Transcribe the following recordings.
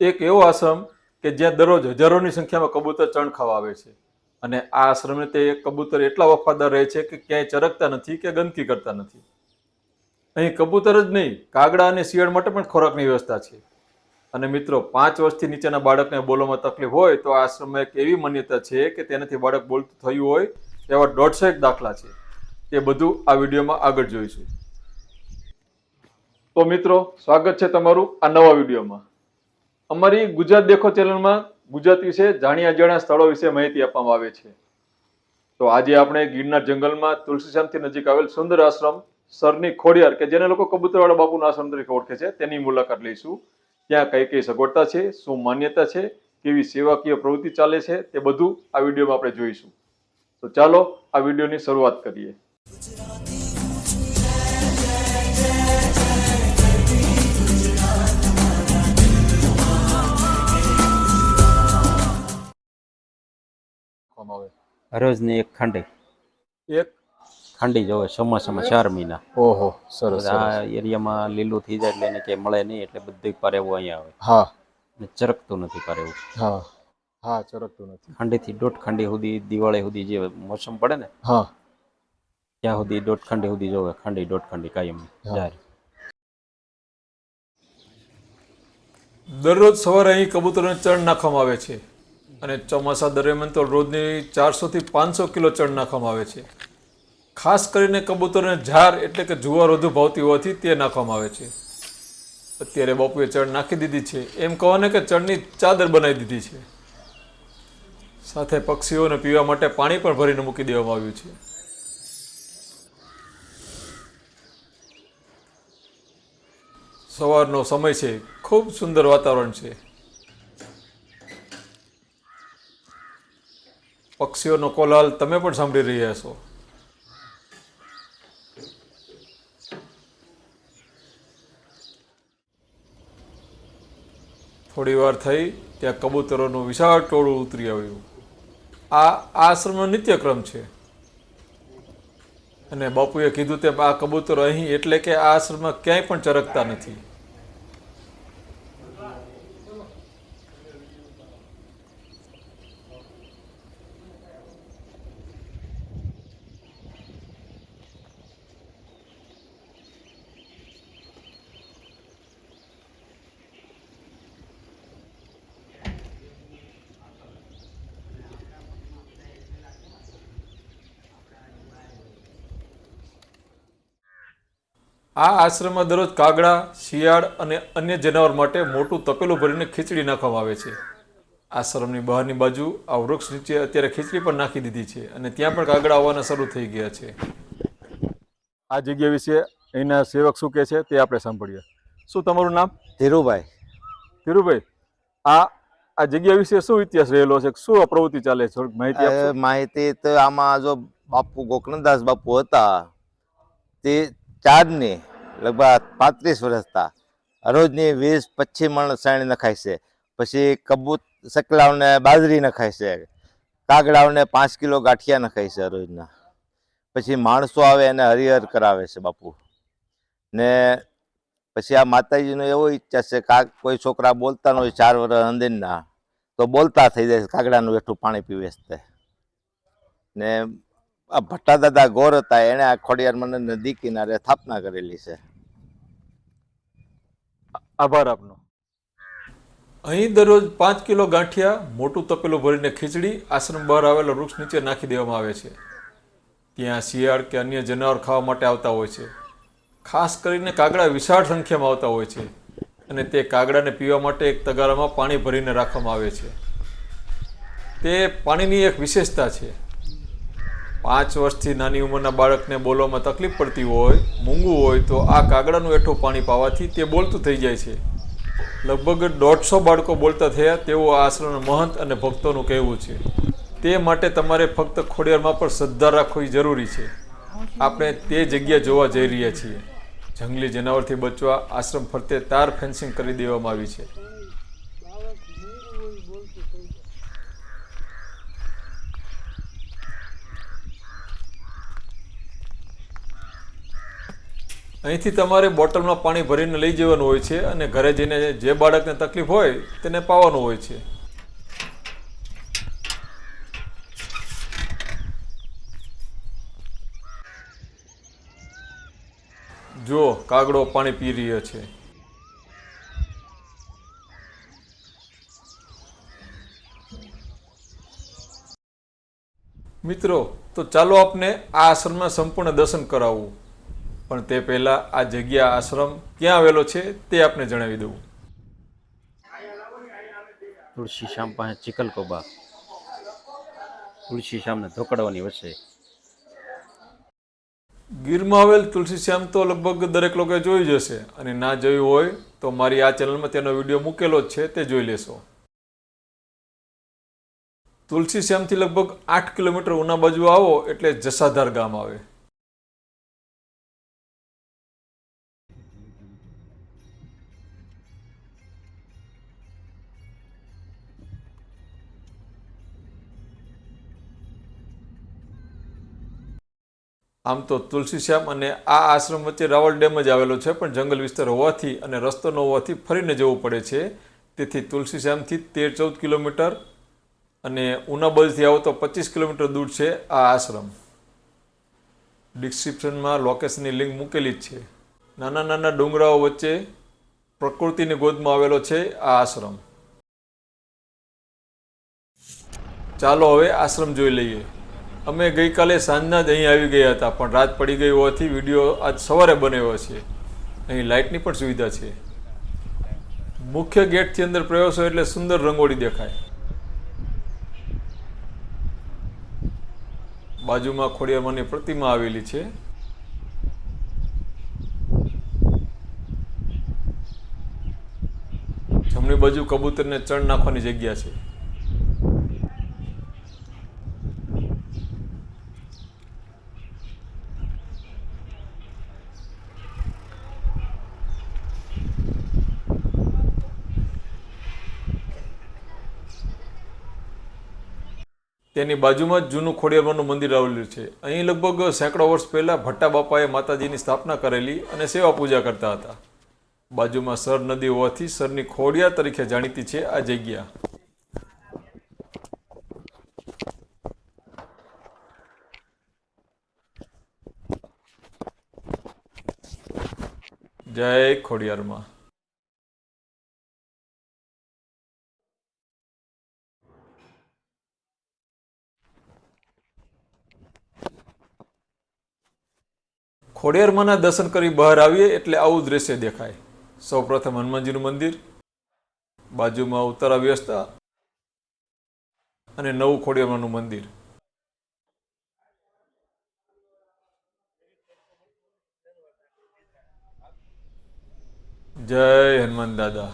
એક એવો આશ્રમ કે જ્યાં દરરોજ હજારોની સંખ્યામાં કબૂતર ચણ ખાવા આવે છે. અને આ આશ્રમને તે કબૂતર એટલા વફાદાર રહે છે કે ક્યાંય ચરકતા નથી કે ગંદકી કરતા નથી. અહીં કબૂતર જ નહીં, કાગડા અને શિયાળ માટે પણ ખોરાકની વ્યવસ્થા છે. અને મિત્રો, પાંચ વર્ષથી નીચેના બાળકને બોલવામાં તકલીફ હોય તો આ આશ્રમમાં એક એવી માન્યતા છે કે તેનાથી બાળક બોલતું થયું હોય એવા દોઢસો એક દાખલા છે. તે બધું આ વિડીયોમાં આગળ જોઈશું. તો મિત્રો, સ્વાગત છે તમારું આ નવા વિડીયોમાં. અમારી ગુજરાત દેખો ચેનલમાં ગુજરાત વિશે જાણ્યા અજાણ્યા સ્થળો વિશે માહિતી આપવામાં આવે છે. તો આજે આપણે ગીરના જંગલમાં તુલસીશ્યામથી નજીક આવેલ સુંદર આશ્રમ, સરની ખોડિયાર, કે જેને લોકો કબૂતરવાળા બાપુના આશ્રમ તરીકે ઓળખે છે, તેની મુલાકાત લઈશું. ત્યાં કઈ કઈ સગવડતા છે, શું માન્યતા છે, કેવી સેવાકીય પ્રવૃત્તિ ચાલે છે, તે બધું આ વિડીયોમાં આપણે જોઈશું. તો ચાલો આ વિડીયોની શરૂઆત કરીએ. આપવામાં આવે. રોજની એક ખાંડી. એક? ખાંડી જોવે ચોમાસામાં ચાર મહિના. ઓહો સરસ આ એરિયામાં લીલું થઈ જાય એટલે એને કે મળે નહીં એટલે બધું પારેવું અહીંયા આવે. હા. ને ચરકતું નથી પારેવું હા. હા ચરકતું નથી. ખાંડીથી દોઢ ખાંડી સુધી દિવાળી સુધી જે મોસમ પડે ને હા. ત્યાં સુધી દોઢ ખાંડી સુધી જોવે ખાંડી દોઢ ખાંડી કાયમ. દરરોજ સવારે અહીં કબૂતરોને ચણ નાખવામાં આવે છે. અને ચોમાસા દરમિયાન તો રોજની ચારસોથી પાંચસો કિલો ચણ નાખવામાં આવે છે. ખાસ કરીને કબૂતરને ઝાર એટલે કે જુવાર વધુ ભાવતી હોવાથી તે નાખવામાં આવે છે. અત્યારે બાપુએ ચણ નાખી દીધી છે. એમ કહોને કે ચણની ચાદર બનાવી દીધી છે. સાથે પક્ષીઓને પીવા માટે પાણી પણ ભરીને મૂકી દેવામાં આવ્યું છે. સવારનો સમય છે. ખૂબ સુંદર વાતાવરણ છે. પક્ષીઓનો કોલાલ તમે પણ સાંભળી રહ્યા છો. થોડી વાર થઈ, ત્યાં કબૂતરોનું વિશાળ ટોળું ઉતરી આવ્યું. આ આ આશ્રમનો નિત્યક્રમ છે. અને બાપુએ કીધું તેમ આ કબૂતરો અહીં એટલે કે આ આશ્રમમાં ક્યાંય પણ ચરકતા નથી. આ આશ્રમમાં દરરોજ કાગડા શિયાળ અને અન્ય જનાવર માટે મોટું તપેલું ભરીને ખીચડી નાખવામાં આવે છે. આશ્રમની બહારની બાજુ આ વૃક્ષ નીચે અત્યારે ખીચડી પણ નાખી દીધી છે અને ત્યાં પણ કાગડા આવવાના શરૂ થઈ ગયા છે. આ જગ્યા વિશે અહીંના સેવક શું કહે છે તે આપણે સાંભળીએ. શું તમારું નામ? ધીરુભાઈ. ધીરુભાઈ આ આ જગ્યા વિશે શું ઇતિહાસ રહેલો છે? શું આ પ્રવૃત્તિ ચાલે છે? માહિતી માહિતી તો આમાં જો બાપુ ગોકર્ણદાસ બાપુ હતા તે ચારની લગભગ પાંત્રીસ વર્ષતા અરોજની વીસ પચીસ મણ સાણી નખાય છે. પછી કબૂત સકલાઓને બાજરી નખાય છે. કાગડાઓને પાંચ કિલો ગાંઠિયા નખાય છે અરોજના પછી માણસો આવે એને હરિહર કરાવે છે બાપુ. ને પછી આ માતાજીનો એવો ઈચ્છા છે કા કોઈ છોકરા બોલતા ન હોય ચાર વર્ષ અંદરના, તો બોલતા થઈ જાય કાગડાનું બેઠું પાણી પીવે છે ને આ ભટ્ટાદાદા ગોર હતા, એણે આ ખોડિયાર મને નદી કિનારે સ્થાપના કરેલી છે. આભાર આપનો. અહીં દરરોજ પાંચ કિલો ગાંઠિયા, મોટું તપેલું ભરીને ખીચડી, આશ્રમ બહાર આવેલા વૃક્ષ નીચે નાખી દેવામાં આવે છે. ત્યાં શિયાળ કે અન્ય જનાવર ખાવા માટે આવતા હોય છે. ખાસ કરીને કાગડા વિશાળ સંખ્યામાં આવતા હોય છે અને તે કાગડાને પીવા માટે એક તગારામાં પાણી ભરીને રાખવામાં આવે છે. તે પાણીની એક વિશેષતા છે. પાંચ વર્ષથી નાની ઉંમરના બાળકને બોલવામાં તકલીફ પડતી હોય, મૂંગું હોય, તો આ કાગડાનું એઠું પાણી પાવાથી તે બોલતું થઈ જાય છે. લગભગ દોઢસો બાળકો બોલતા થયા તેવું આ આશ્રમના મહંત અને ભક્તોનું કહેવું છે. તે માટે તમારે ફક્ત ખોડિયારમાં પણ શ્રદ્ધા રાખવી જરૂરી છે. આપણે તે જગ્યા જોવા જઈ રહ્યા છીએ. જંગલી જનાવરથી બચવા આશ્રમ ફરતે તાર ફેન્સિંગ કરી દેવામાં આવી છે. અહીંથી તમારે બોટલમાં પાણી ભરીને લઈ જવાનું હોય છે અને ઘરે જઈને જે બાળકને તકલીફ હોય તેને પાવાનું હોય છે. જો કાગડો પાણી પી રહ્યો છે. મિત્રો, તો ચાલો આપને આ આશ્રમના સંપૂર્ણ દર્શન કરાવવું પણ તે પહેલા આ જગ્યા આશ્રમ ક્યાં આવેલો છે તે આપને જણાવી દઉં. તુલસી શ્યામ પાસે ચિકલકોબા તુલસી શ્યામને ધોકડવાની વચ્ચે. ગીરમાં આવેલ તુલસી શ્યામ તો લગભગ દરેક લોકોએ જોઈ જ હશે. અને ના જોયું હોય તો મારી આ ચેનલમાં તેનો વીડિયો મૂકેલો જ છે તે જોઈ લેશો. તુલસી શ્યામથી લગભગ આઠ કિલોમીટર ઉના બાજુ આવો એટલે જસાધાર ગામ આવે. આમ તો તુલસી શ્યામ અને આ આશ્રમ વચ્ચે રાવલ ડેમ જ આવેલો છે, પણ જંગલ વિસ્તાર હોવાથી અને રસ્તો ન હોવાથી ફરીને જવું પડે છે. તેથી તુલસી શ્યામથી તેર ચૌદ કિલોમીટર અને ઉનાબલથી આવો તો પચીસ કિલોમીટર દૂર છે આ આશ્રમ. ડિસ્ક્રિપ્શનમાં લોકેશનની લિંક મૂકેલી જ છે. નાના નાના ડુંગરાઓ વચ્ચે પ્રકૃતિની ગોદમાં આવેલો છે આ આશ્રમ. ચાલો હવે આશ્રમ જોઈ લઈએ. અમે ગઈકાલે સાંજના જ અહીં આવી ગયા હતા, પણ રાત પડી ગઈ હોવાથી વીડિયો આજ સવારે બનાવ્યો છે. અહીં લાઇટની પણ સુવિધા છે. મુખ્ય ગેટથી અંદર પ્રવેશો એટલે સુંદર રંગોળી દેખાય. બાજુમાં ખોડિયારમાંની પ્રતિમા આવેલી છે. જમણી બાજુ કબૂતરને ચણ નાખવાની જગ્યા છે. તેની બાજુમાં જ જૂનું ખોડિયારમાંનું મંદિર આવેલું છે. અહીં લગભગ સેંકડો વર્ષ પહેલાં ભટ્ટા બાપાએ માતાજીની સ્થાપના કરેલી અને સેવા પૂજા કરતા હતા. બાજુમાં સર નદી હોવાથી સરની ખોડિયાર તરીકે જાણીતી છે આ જગ્યા. જય ખોડિયારમાં. ખોડિયારમાંના દર્શન કરી બહાર આવીએ એટલે આવું દ્રશ્ય દેખાય. સૌપ્રથમ હનુમાનજીનું મંદિર, બાજુમાં ઉત્તરા વ્યવસ્થા અને નવું ખોડિયારમાંનું મંદિર. જય હનુમાન દાદા.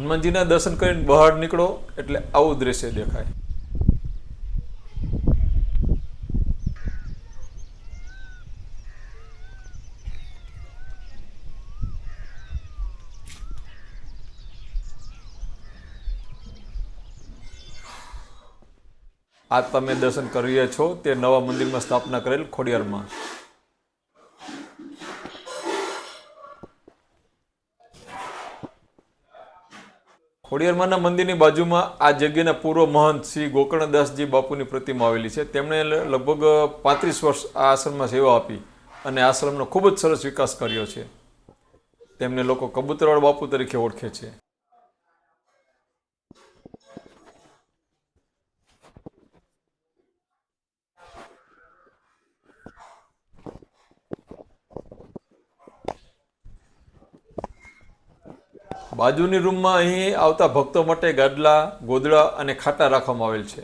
હનુમાનજીના દર્શન કરીને બહાર નીકળો એટલે આવું દ્રશ્ય દેખાય. આ તમે દર્શન કરીએ છો તે નવા મંદિરમાં સ્થાપના કરેલ ખોડિયારમાં. ખોડિયારમાંના મંદિરની બાજુમાં આ જગ્યાના પૂર્વ મહંત શ્રી ગોકર્ણદાસજી બાપુની પ્રતિમા આવેલી છે. તેમણે લગભગ પાંત્રીસ વર્ષ આ આશ્રમમાં સેવા આપી અને આશ્રમનો ખૂબ જ સરસ વિકાસ કર્યો છે. તેમને લોકો કબૂતરવાળ બાપુ તરીકે ઓળખે છે. બાજુની રૂમમાં અહીં આવતા ભક્તો માટે ગાદલા ગોદડા અને ખાટા રાખવામાં આવેલ છે.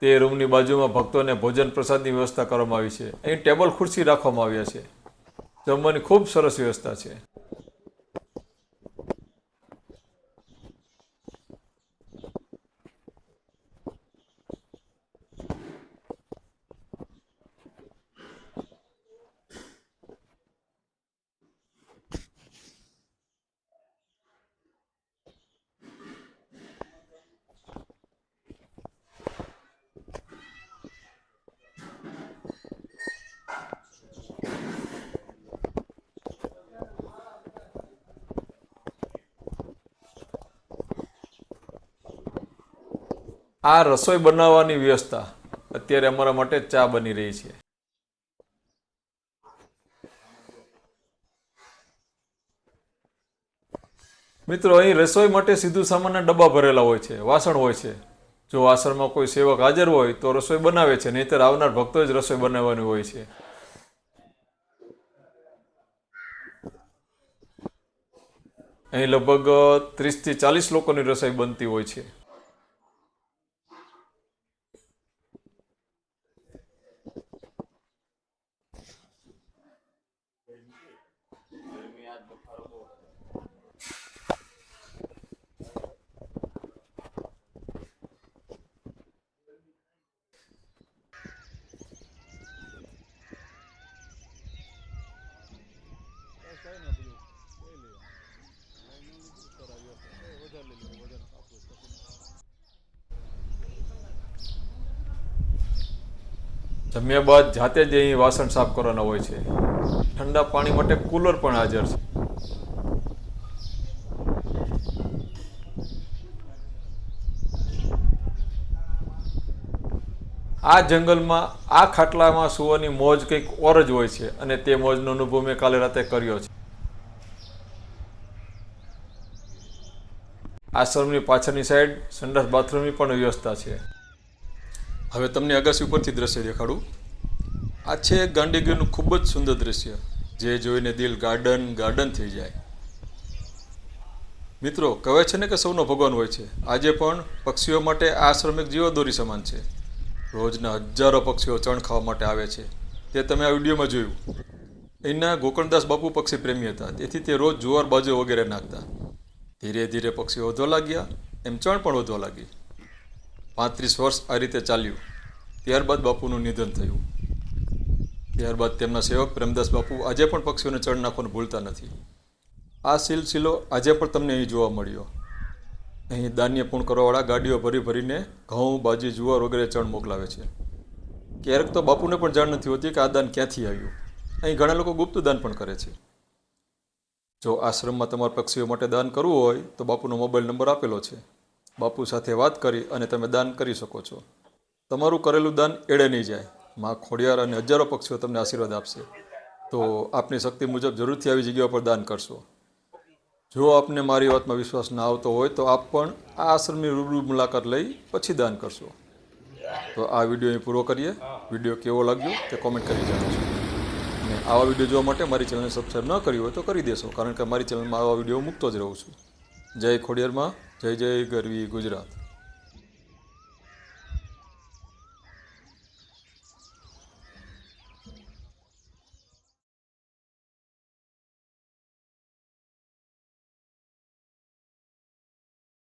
તે રૂમની બાજુમાં ભક્તોને ભોજન પ્રસાદની વ્યવસ્થા કરવામાં આવી છે. અહીં ટેબલ ખુરશી રાખવામાં આવ્યા છે. જમવાની ખૂબ સરસ વ્યવસ્થા છે. આ રસોઈ બનાવવાની વ્યવસ્થા અત્યારે અમારા માટે ચા બની રહી છે. મિત્રો, અહીં રસોઈ માટે સીધું સામાનના ડબ્બા ભરેલા હોય છે, વાસણ હોય છે. જો વાસણમાં કોઈ સેવક હાજર હોય તો રસોઈ બનાવે છે, નહીંતર આવનાર ભક્તો જ રસોઈ બનાવવાની હોય છે. અહીં લગભગ ત્રીસથી ચાલીસ લોકોની રસોઈ બનતી હોય છે. જમ્યા બાદ જાતે જ અહીં વાસણ સાફ કરવાના હોય છે. ઠંડા પાણી માટે કુલર પણ હાજર છે. આ જંગલમાં, આ ખાટલામાં સુવાની મોજ કંઈક ઓર જ હોય છે અને તે મોજનો અનુભવ મેં કાલે રાતે કર્યો છે. આશ્રમની પાછળની સાઈડ, સંડાસ બાથરૂમની પણ વ્યવસ્થા છે. હવે તમને અગાસી ઉપરથી દ્રશ્ય દેખાડું. આ છે ગાંડીગીરનું ખૂબ જ સુંદર દ્રશ્ય, જે જોઈને દિલ ગાર્ડન ગાર્ડન થઈ જાય. મિત્રો, કહે છે ને કે સૌનો ભગવાન હોય છે. આજે પણ પક્ષીઓ માટે આ શ્રમિક જીવદોરી સમાન છે. રોજના હજારો પક્ષીઓ ચણ ખાવા માટે આવે છે. તે તમે આ વિડીયોમાં જોયું. એના ગોકર્ણદાસ બાપુ પક્ષી પ્રેમી હતા. તેથી તે રોજ જુવાર બાજુ વગેરે નાખતા. ધીરે ધીરે પક્ષીઓ વધવા લાગ્યા. એમ ચણ પણ વધવા લાગી. પાંત્રીસ વર્ષ આ રીતે ચાલ્યું. ત્યારબાદ બાપુનું નિધન થયું. ત્યારબાદ તેમના સેવક પ્રેમદાસ બાપુ આજે પણ પક્ષીઓને ચડ નાખવાનું ભૂલતા નથી. આ સિલસિલો આજે પણ તમને અહીં જોવા મળ્યો. અહીં ધાન્ય પૂર્ણ કરવાવાળા ગાડીઓ ભરી ભરીને ઘઉં, બાજી, જુવાર વગેરે ચણ મોકલાવે છે. ક્યારેક તો બાપુને પણ જાણ નથી હોતી કે આ દાન ક્યાંથી આવ્યું? અહીં ઘણા લોકો ગુપ્ત દાન પણ કરે છે. જો આશ્રમમાં તમારે પક્ષીઓ માટે દાન કરવું હોય, તો બાપુનો મોબાઈલ નંબર આપેલો છે. બાપુ સાથે વાત કરી અને તમે દાન કરી શકો છો. તમારું કરેલું દાન એળે નહીં જાય. માં ખોડિયાર અને હજારો પક્ષીઓ તમને આશીર્વાદ આપશે. તો આપની શક્તિ મુજબ જરૂરથી આવી જગ્યા પર દાન કરશો. જો આપને મારી વાતમાં વિશ્વાસ ના આવતો હોય તો આપ પણ આ આશ્રમની રૂબરૂ મુલાકાત લઈ પછી દાન કરશો. તો આ વીડિયો અહીં પૂરો કરીએ. વીડિયો કેવો લાગ્યો તે કોમેન્ટ કરી જણાવશો. અને આવા વીડિયો જોવા માટે મારી ચેનલને સબસ્ક્રાઈબ ન કરી હોય તો કરી દેશો, કારણ કે મારી ચેનલમાં આવા વીડિયો મૂકતો જ રહું છું. જય ખોડિયારમાં, જય જય ગરવી ગુજરાત.